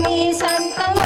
तुम्ही संत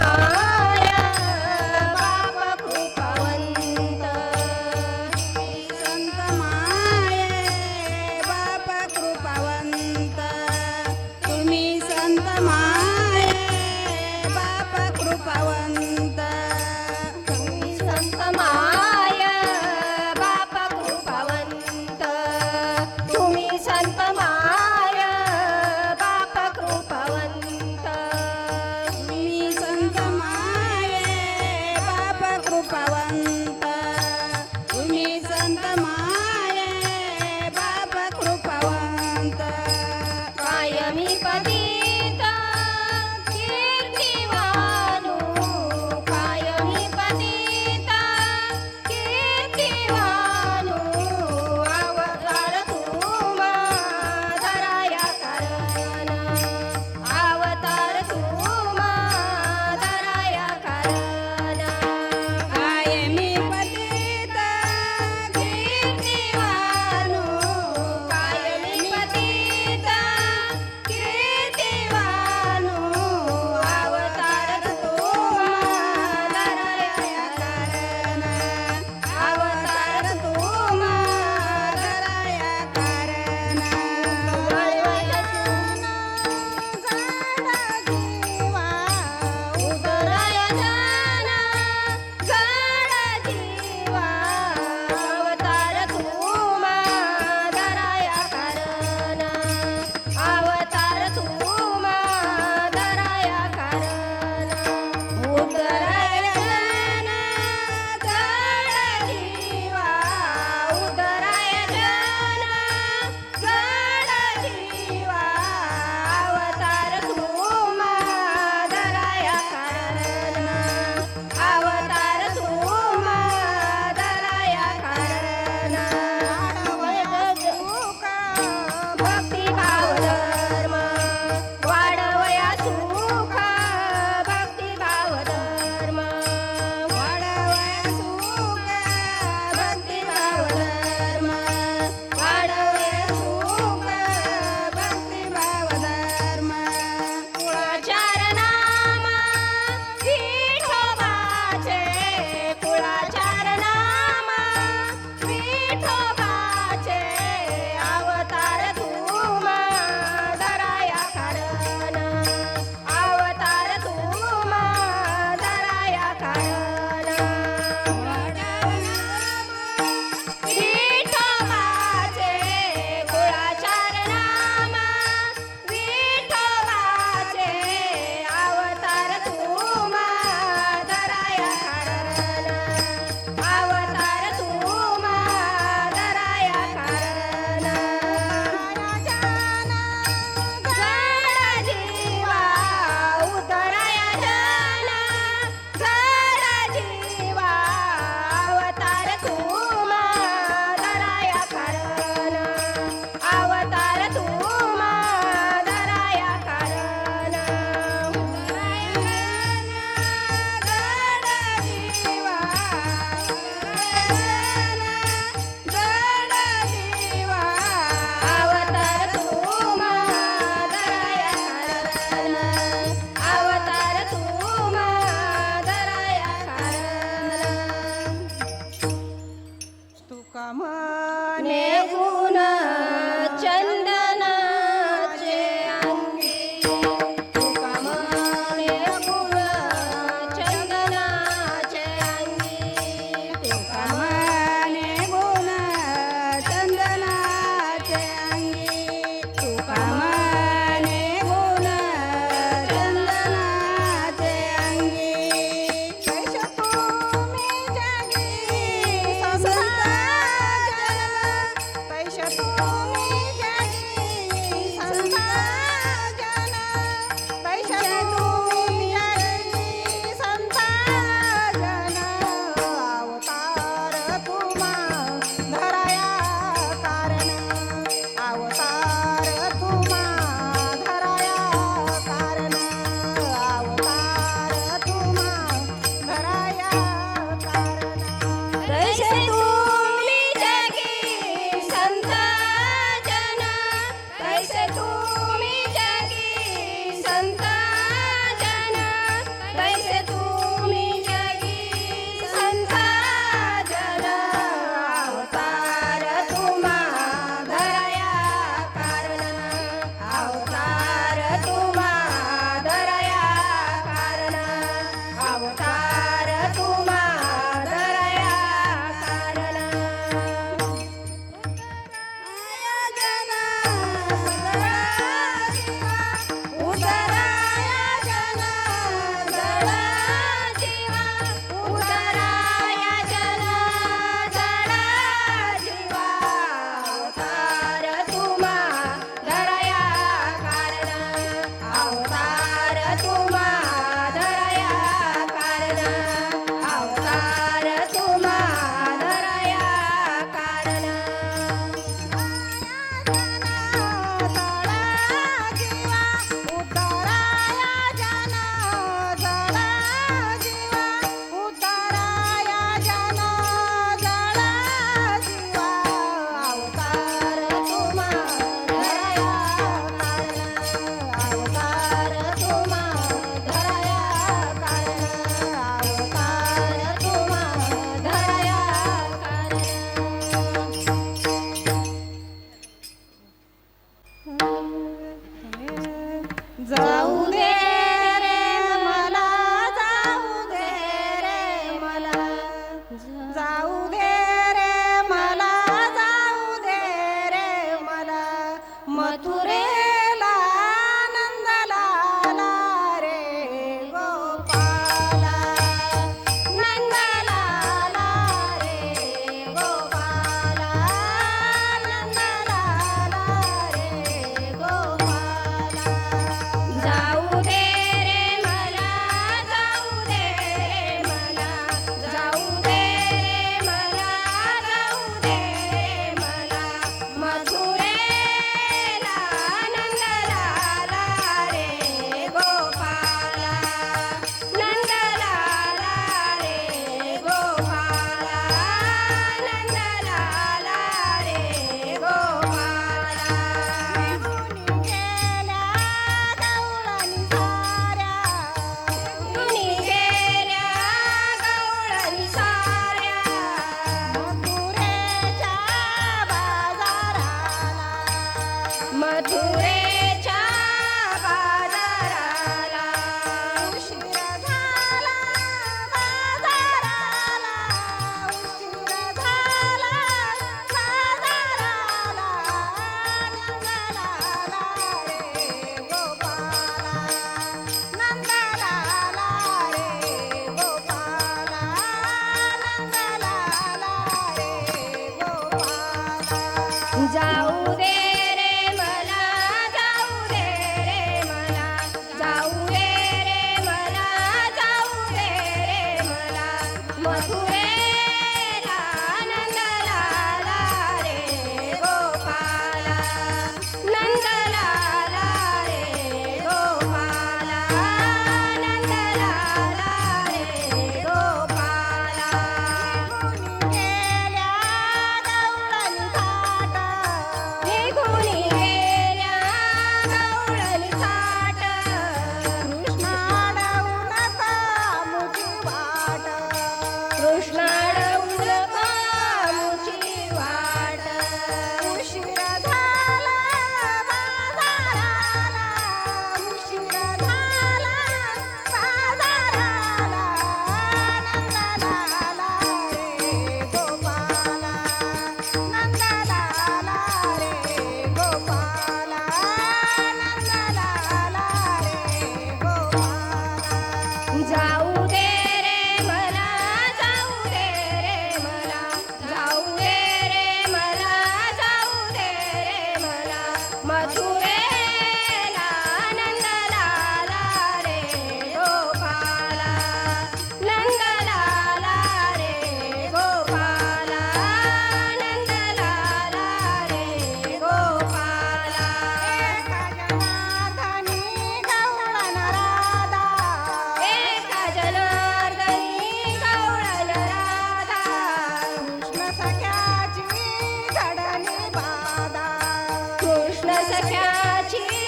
सख्याची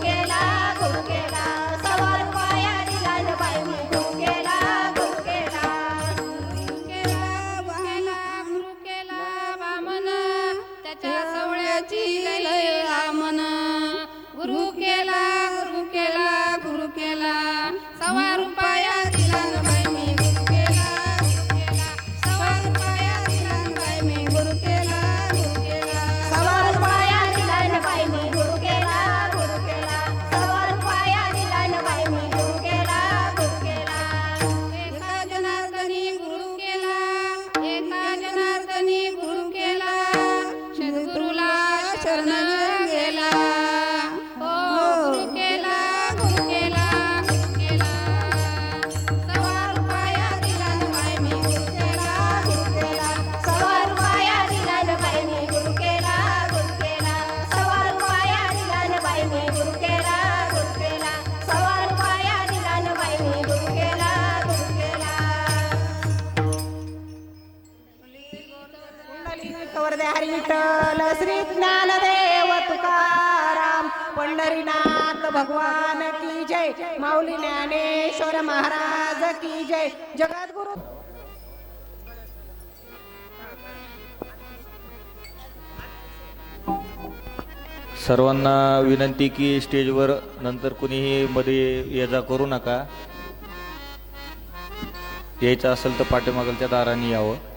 que la. Pandharinath भगवान की जय. माऊली ज्ञानेश्वर महाराज की जय. जगद्गुरु सर्वांना विनंती की स्टेजवर नंतर कुणीही मध्ये ये जा करू नका. यायचं असेल तर पाठीमागलच्या दाराने यावं.